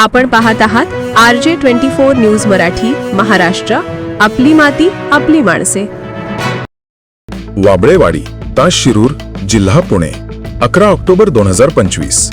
आपण पाहत आहात R J twenty four news Marathi Maharashtra. आपली माती आपली माणसे. वाबळेवाडी तास शिरूर जिल्हा पुणे अकरा ऑक्टोबर दोन हजार पंचवीस.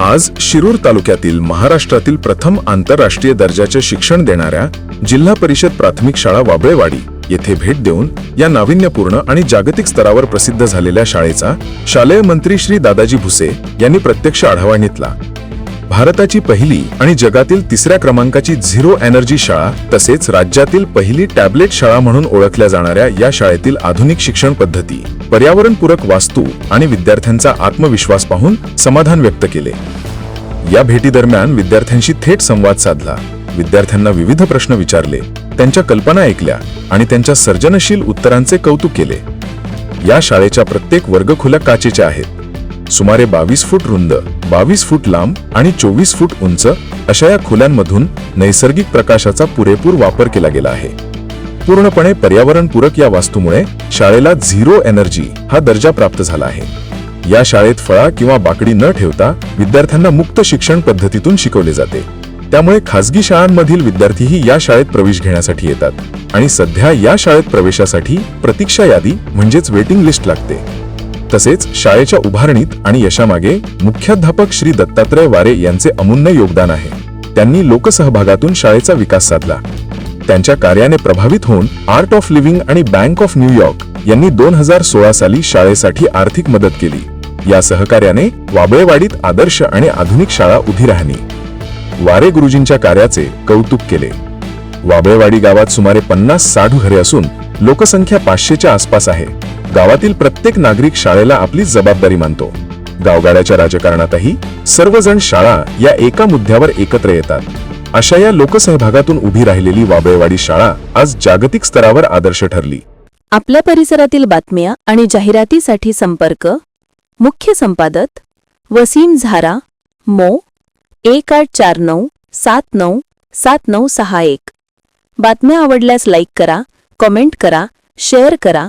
आज शिरूर तालुक्यातील महाराष्ट्रातील प्रथम आंतरराष्ट्रीय दर्जाचे शिक्षण देणाऱ्या जिल्हा परिषद प्राथमिक शाळा वाबळेवाडी येथे भेट देऊन या नाविन्यपूर्ण आणि जागतिक स्तरावर प्रसिद्ध झालेल्या शाळेचा शालेय मंत्री श्री दादाजी भुसे यांनी प्रत्यक्ष आढावा घेतला. भारताची पहिली आणि जगातील तिसऱ्या क्रमांकाची झिरो एनर्जी शाळा तसेच राज्यातील पहिली टॅबलेट शाळा म्हणून ओळखल्या जाणाऱ्या या शाळेतील आधुनिक शिक्षण पद्धती पर्यावरणपूरक वास्तू आणि विद्यार्थ्यांचा आत्मविश्वास पाहून समाधान व्यक्त केले. या भेटीदरम्यान विद्यार्थ्यांशी थेट संवाद साधला. विद्यार्थ्यांना विविध प्रश्न विचारले त्यांच्या कल्पना ऐकल्या आणि त्यांच्या सर्जनशील उत्तरांचे कौतुक केले. या शाळेच्या प्रत्येक वर्गखोल्या काचेच्या आहेत. सुमारे बावीस फूट रुंद बावीस फूट लांब आणि चोवीस फूट उंच अशा या खोल्यांमधून नैसर्गिक प्रकाशाचा पुरेपूर वापर केला गेला आहे. पूर्णपणे पर्यावरणपूरक या वास्तूमुळे शाळेला झिरो एनर्जी हा दर्जा प्राप्त झाला आहे. या शाळेत फळा किंवा बाकडी न ठेवता विद्यार्थ्यांना मुक्त शिक्षण पद्धतीतून शिकवले जाते. त्यामुळे खासगी शाळांमधील विद्यार्थीही या शाळेत प्रवेश घेण्यासाठी येतात आणि सध्या या शाळेत प्रवेशासाठी प्रतीक्षा यादी म्हणजेच वेटिंग लिस्ट लागते. तसेच शाळेच्या उभारणीत आणि यशामागे मुख्याध्यापक श्री दत्तात्रय वारे यांचे अमूल्य योगदान आहे. त्यांनी लोकसहभागातून शाळेचा विकास साधला. त्यांच्या कार्याने प्रभावित होऊन आर्ट ऑफ लिव्हिंग आणि बँक ऑफ न्यूयॉर्क यांनी दोन हजार सोळा साली शाळेसाठी आर्थिक मदत केली. या सहकार्याने वाबळेवाडीत आदर्श आणि आधुनिक शाळा उभी राहणी वारे गुरुजींच्या कार्याचे कौतुक केले. वाबळेवाडी गावात सुमारे पन्नास साठ घरे असून लोकसंख्या पाचशेच्या आसपास आहे. गावातील प्रत्येक नागरिक शाळेला आपली जबाबदारी मानतो. गावगाड्याच्या राजकारणातही सर्वजण शाळा या एका मुद्द्यावर एकत्र येतात. अशा या लोकसहभागातून उभी राहिलेली वाबळेवाडी शाळा आज जागतिक स्तरावर आदर्श ठरली. आपल्या परिसरातील बातम्या आणि जाहिरातीसाठी संपर्क मुख्य संपादक वसीम झारा मो. एक आठ चार नऊ सात नऊ सात नऊ सहा एक. बातम्या आवडल्यास लाईक करा कॉमेंट करा शेअर करा